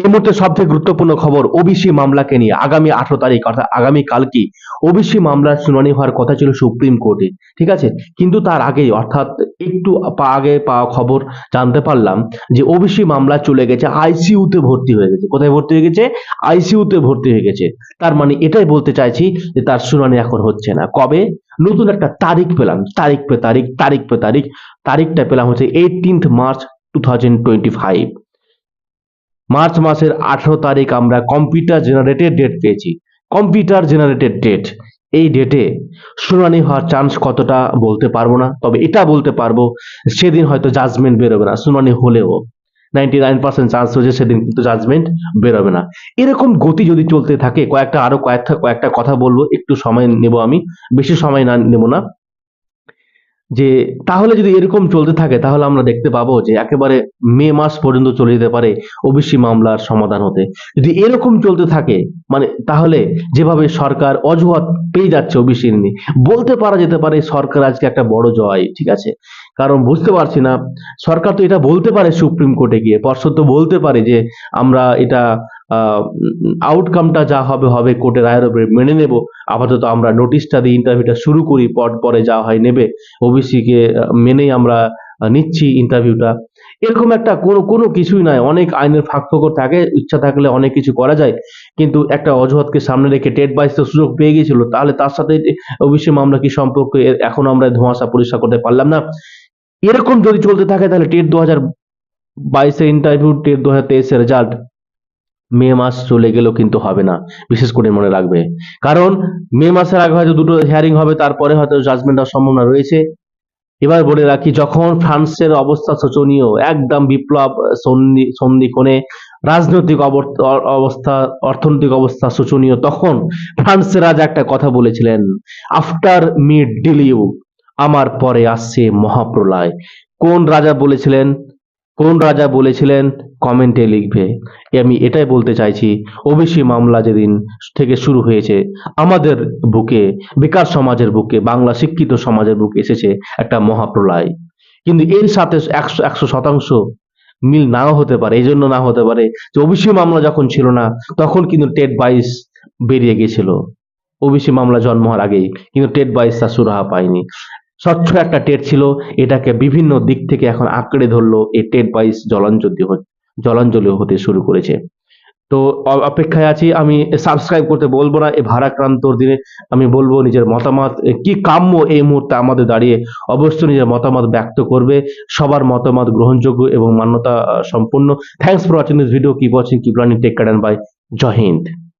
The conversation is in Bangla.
এই মুহূর্তে সবথেকে গুরুত্বপূর্ণ খবর ওবিসি মামলাকে নিয়ে। আগামী আঠারো তারিখ, অর্থাৎ আগামী কালকে ওবিসি মামলার শুনানি হওয়ার কথা ছিল সুপ্রিম কোর্টে। ঠিক আছে? কিন্তু তার আগেই, অর্থাৎ একটু আগে পাওয়া খবর জানতে পারলাম যে ওবিসি মামলা চলে গেছে আইসিইউতে ভর্তি হয়ে গেছে। কোথায় ভর্তি হয়ে গেছে? আইসিইউতে ভর্তি হয়ে গেছে। তার মানে এটাই বলতে চাইছি যে তার শুনানি এখন হচ্ছে না। কবে? নতুন একটা তারিখ পেলাম। তারিখ পে তারিখ তারিখ পে তারিখ, তারিখটা পেলাম হচ্ছে eighteenth March two thousand twenty five March মাসের আঠারো তারিখ আমরা কম্পিউটার জেনারেটেড ডেট পেয়েছি। কম্পিউটার জেনারেটেড ডেট এই ডেটে শুনানি হওয়ার চান্স কতটা বলতে পারব না, তবে এটা বলতে পারব, সেদিন হয়তো জাজমেন্ট বেরোবে না, শুনানি হলেও। নাইনটি নাইন পার্সেন্ট চান্স রয়েছে সেদিন কিন্তু জাজমেন্ট বেরোবে না। এরকম গতি যদি চলতে থাকে, কয়েকটা আরও কয়েকটা কয়েকটা কথা বলব, একটু সময় নেব আমি, বেশি সময় না নেব না। যে তাহলে যদি এরকম চলতে থাকে, তাহলে আমরা দেখতে পাবো যে একেবারে মে মাস পর্যন্ত চলে যেতে পারে ওবিসি মামলার সমাধান হতে। যদি এরকম চলতে থাকে মানে তাহলে যেভাবে সরকার অজুহাত পেয়ে যাচ্ছে ওবিসি নিয়ে, বলতে পারা যেতে পারে সরকার আজকে একটা বড় জয়, ঠিক আছে? কারণ বুঝতে পারছি না, সরকার তো এটা বলতে পারে সুপ্রিম কোর্টে গিয়ে, পর্ষদ তো বলতে পারে যে আমরা এটা আউটকামটা যা হবে হবে কোর্টের রায়ের উপরে মেনে নেব। আপাতত আমরা নোটিশটা দিয়ে ইন্টারভিউটা শুরু করি, পর পরে যা হয় নেবে। ওবিসি কে মেনেই আমরা নিচ্ছি ইন্টারভিউটা এরকম একটা কোনো কোনো কিছুই নয়। অনেক আইনের ফাঁক ফোকর থাকে, ইচ্ছা থাকলে অনেক কিছু করা যায়। কিন্তু একটা অজুহাতকে সামনে রেখে টেট বাইশ তো সুযোগ পেয়ে গিয়েছিল, তাহলে তার সাথে ওবিসি মামলা কি সম্পর্ক? এখন আমরা ধোঁয়াশা পরিষ্কার করতে পারলাম না। এরকম যদি চলতে থাকে, তাহলে টেট দু হাজার বাইশের ইন্টারভিউ টেট দু হাজার তেইশের রেজাল্ট মে মাস চলে গেলেও কিন্তু হবে না, বিশেষ করে মনে রাখবে। কারণ মে মাসের আগে হয়তো দুটো হিয়ারিং হবে, তারপরে হয়তো জাজমেন্ট হওয়ার সম্ভাবনা রয়েছে। এবার বলে রাখি, যখন ফ্রান্সের অবস্থা শোচনীয়, একদম বিপ্লব, সন্ধি সন্ধিক্ষণে রাজনৈতিক অবস্থা, অর্থনৈতিক অবস্থা শোচনীয়, তখন ফ্রান্সের রাজা একটা কথা বলেছিলেন আফটার মিড ডিলিউ আমার পরে আসছে মহাপ্রলয়। কোন রাজা বলেছিলেন? কোন রাজা বলেছিলেন, কমেন্টে লিখবে। আমি এটাই বলতে চাইছি, ওবিসি মামলা যেদিন থেকে শুরু হয়েছে, আমাদের বুকে বেকার সমাজের বুকে, বাংলা শিক্ষিত সমাজের বুকে এসেছে একটা মহাপ্রলয়। কিন্তু এর সাথে একশো একশো শতাংশ মিল নাও হতে পারে, এই জন্য না হতে পারে যে ওবিসি মামলা যখন ছিল না, তখন কিন্তু টেট বাইশ বেরিয়ে গেছিল। ওবিসি মামলা জন্ম হওয়ার আগেই কিন্তু টেট বাইশ তার সুরাহা পায়নি। স্বচ্ছ একটা টেট ছিল, এটাকে বিভিন্ন দিক থেকে এখন আঁকড়ে ধরলো এই টেট বাইস জলাঞ্জলি জলাঞ্জলি হতে শুরু করেছে। তো অপেক্ষায় আছি, আমি সাবস্ক্রাইব করতে বলব না, এই ভারাক্রান্তর দিনে আমি বলব নিজের মতামত কি কাম্য এই মুহূর্তে আমাদের দাঁড়িয়ে, অবশ্যই নিজের মতামত ব্যক্ত করবে, সবার মতামত গ্রহণযোগ্য এবং মান্যতা সম্পূর্ণ। Thanks for watching this video keep watching keep learning take care bye Joy Hind.